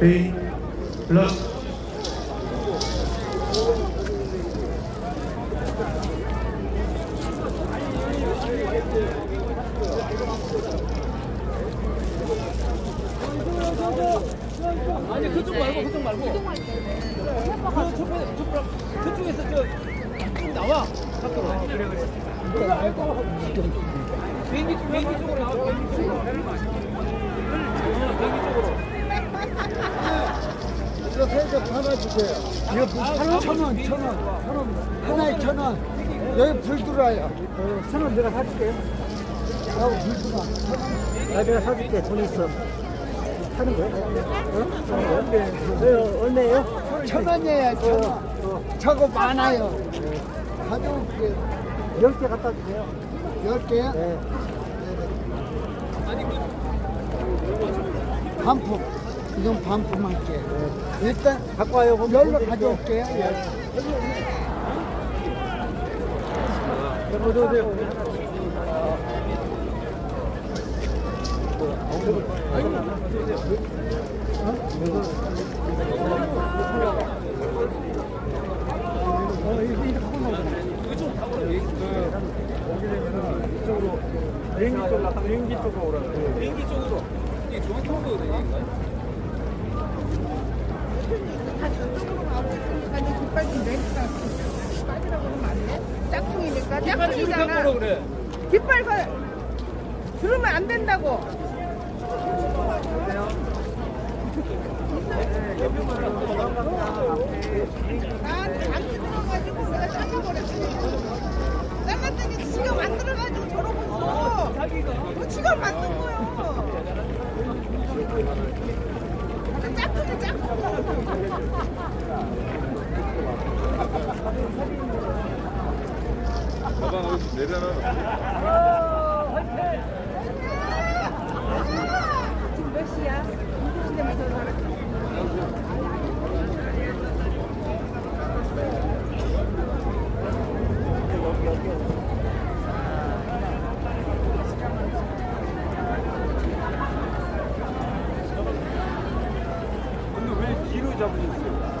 블럭 B 블럭 아니 그쪽 말고 그쪽 말고. 그 저쪽에 저쪽 저쪽에서 저좀 나와. 밖으로. 그래 그래. 비행기 비행기 쪽으로 나와. 비행기 쪽으로. 어, 비행기 쪽으로. 이거 회적 하나 주세요. 이거 불 천 원, 천 원, 천 원. 하나에 천 원. 여기 불 들어와요. 천 원 내가 사줄게요. 하고 불 들어와. 나 내가 사줄게. 돈 있어. 하는 거야? 어? 네. 얼마예요? 천 원이에요, 천 원. 저거 많아요. 가져올게요. 열 개 갖다 주세요. 열 개요? 네. 반품. 이건 반품 할게. 일단 갖고 와요. 열로 가져올게요. 비행기 쪽으로 비행기 쪽으로 오라. 비행기 쪽으로. 이게 중앙통도 되니까. 다 저쪽으로 가고 있으니까 뒷발이 내리다 빠지라고 그러면 안 돼? 짝퉁이잖아. 그래. 뒷발 가 들으면 안 된다고. 나한테 안 들어가지고 내가 잘라버렸어. 잘랐더니 지가 만들어가지고 저러고 있어. 그 지가 만든 거야. 짝퉁이 짝퉁 가방 어디 내려놔. 지금 몇 시야? 근데 무슨 사람? 근데 왜 뒤로 잡으셨어요?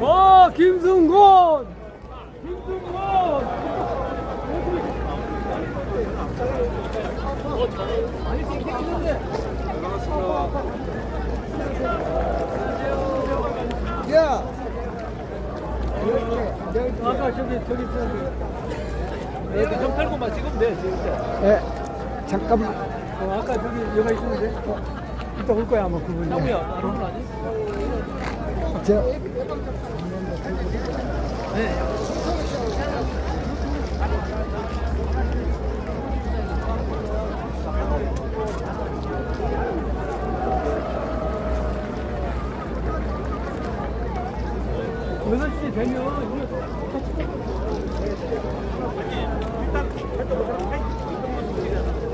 어, 김승곤! 김승곤! 야! 이렇게, 아까 저기, 저기 있었는데. 애들 좀 털고만 찍으면 돼, 진짜. 예, 잠깐만. 어, 아까 저기 여가 있었는데. 어, 이따 올 거야, 아마 그분이. 오는 거 아니? 저, 여섯 시 되면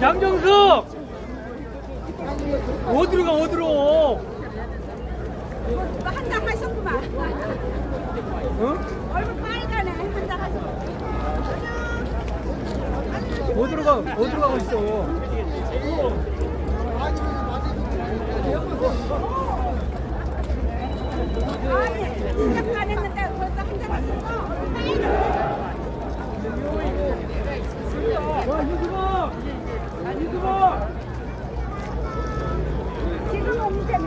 양정수! 어디로 가, 어디로? 한장 하셨구만. 얼굴 빨가네. 한장 하셨구만. 어디로 가, 어디로 가고 있어? 아니, 시작 안 했는데 벌써 한장 하셨어. 야, 유승아! 유승아! 지금 문제는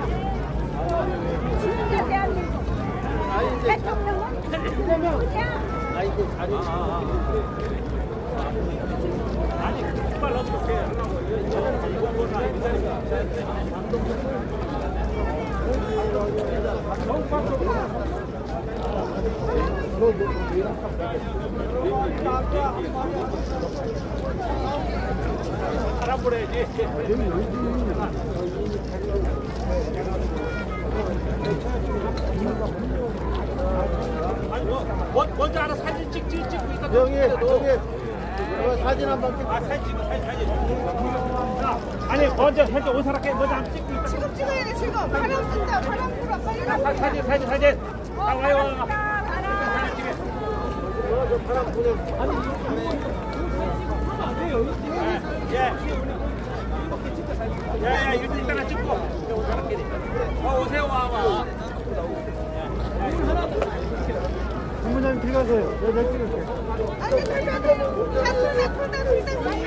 지금의 대한민국 대통령은 누구냐? 먼저 알아 사진 찍, 찍, 찍고 있다. 여기 이거 사진 한 번 찍고 아, 사진 찍어, 사진, 사진. 아니, 먼저, 먼저 오사랗게 먼저 한번 찍고 있다. 지금 찍어야 돼 지금 바람 쓴다 바람 불어 빨리 가 사- 사진, 사진, 사진. 아, 와요, 와요. 예. 야, 야, 이거 이따가 찍고. 어, 오세요, 와, 와. 부모님 들어가세요. 내가 찍을게. 아니 그러면 사투리 풀다 풀다 빨리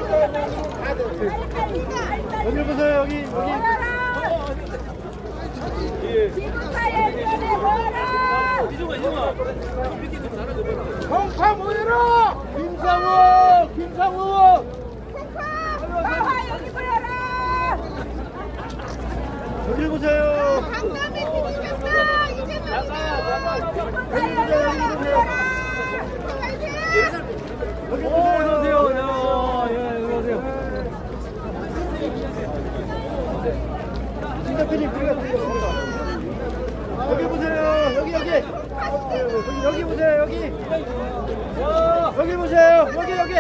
빨리 여기 보세요 여기 여기. 위원회 모여라. 김상우 김상우. 여기 보세요. 강남에 들이켰다 이재명이다 지구사의 위원회 모여라 화이팅 여기 오, 보세요. 어서 오세요. 야, 예, 어서 오세요. 김 대표님 들어가세요. 여기 보세요. 여기 여기. 여기 여기 보세요. 여기. 여기 보세요. 여기 여기.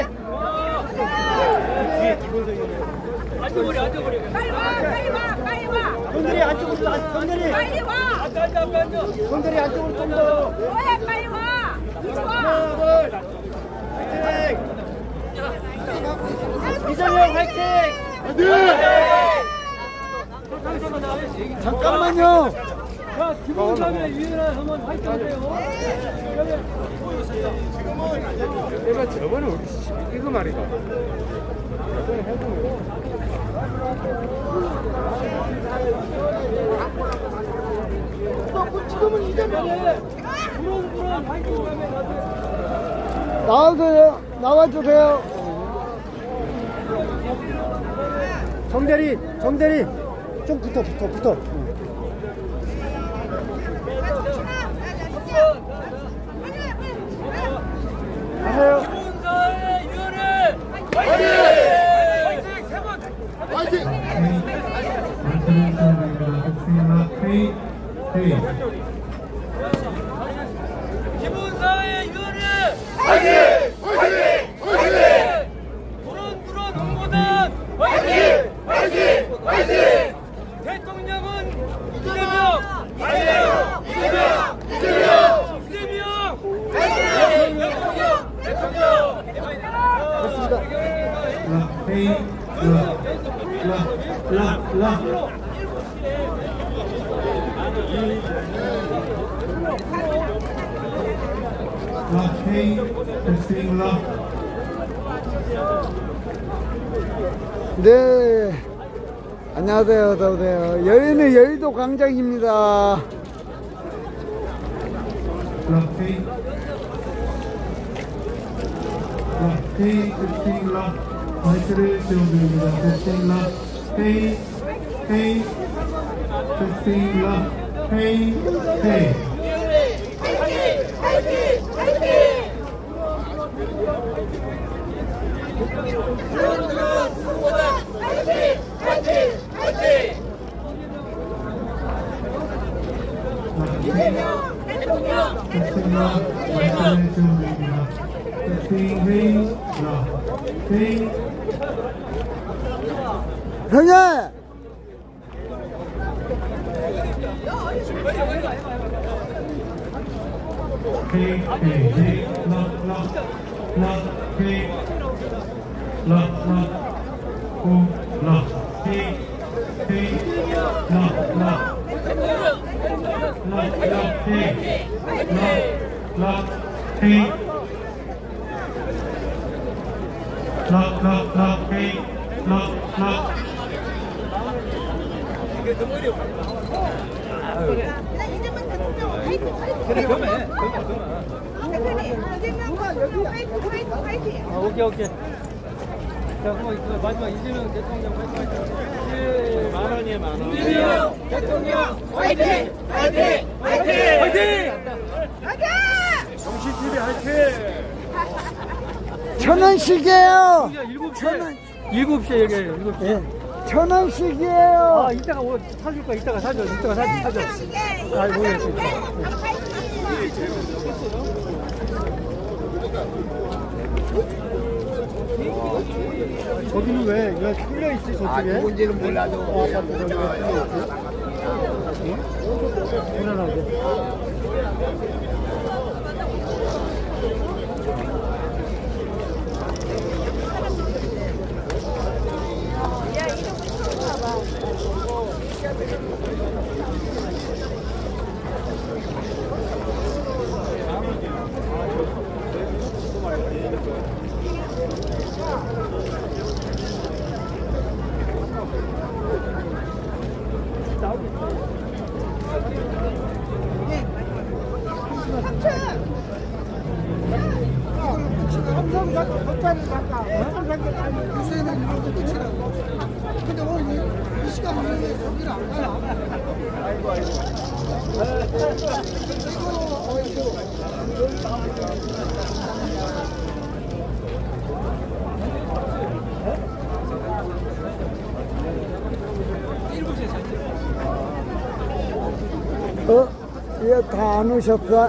뒤에 기본적이에요. 앉아버려, 앉아버려. 빨리 와 빨리 와 빨리 와 형들이 안쪽으로 나. 형들이 빨리 와 앉아, 앉아, 앉아, 앉아. 형들이 안쪽으로 좀 더. 뭐해 빨리 와 이리 와 하나 둘. 화이팅. 이정형 화이팅. 잠깐만요. 자, 기본사회 위원회 한번 화이팅 하세요. 내가 저번에 우리 이거 말이가. 나와주세요. 나와주세요. 정대리, 정대리, 좀 붙어, 붙어, 붙어. 가세요. 기본사회 위원회 화이팅! 화이팅! 세 번! 화이팅! 만세를 시작합니다. 복수입니다. 헤이, 헤이. 기본사회 위원회 화이팅! 화이팅! 화이팅! 부릉부릉 홍보단 화이팅! 화이팅! 화이팅! 대통령은 이재명! 이재명! 이재명! 이재명! 이재명! 대통령! 대통령! 됐습니다. 라, 헤이, 라, 라, 라, 라. 라, 헤이, 복수입니다. 네. 안녕하세요. 어서오세요. 여기는 여의도 광장입니다. 라, 헤이. 라, 헤이, 복수입니다. 마이크를 세워드립니다. 복수입니다. 헤이, 헤이, 복수입니다. 헤이, 헤이. 복수입니다. 마이크 세워드립니다. 15 헤이 락 헤이 형님! 헤이 헤이 헤이 락락락 헤이 락락 그래 화이팅 화이팅 아 오케이 오케이. 자 그럼 그 마지막 이재명 대통령 화이팅 만 원이에요 만 원. 이재명 대통령 화이팅! 화이팅! 화이팅! 화이팅! 가자 정신TV 화이팅! 천 원씩이에요! 일곱 시에. 일곱 시에 여기 일곱 시에. 예. 천 원씩이에요! 아 이따가 뭐 사줄 거야 이따가 사줘 이따가 사줘 사줘 아, 모르겠어요. 거기는 왜? 왜 뚫려 있지, 저쪽에? 아, 누군지는 몰라도. 어, 아파트 저기 왜 뚫려 있지? 불안하게. 감사합니다. 유세는 이렇게 끝이라고. 근데 오늘 어? 얘다안 오셨어?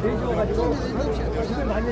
사는 건좀 다른 데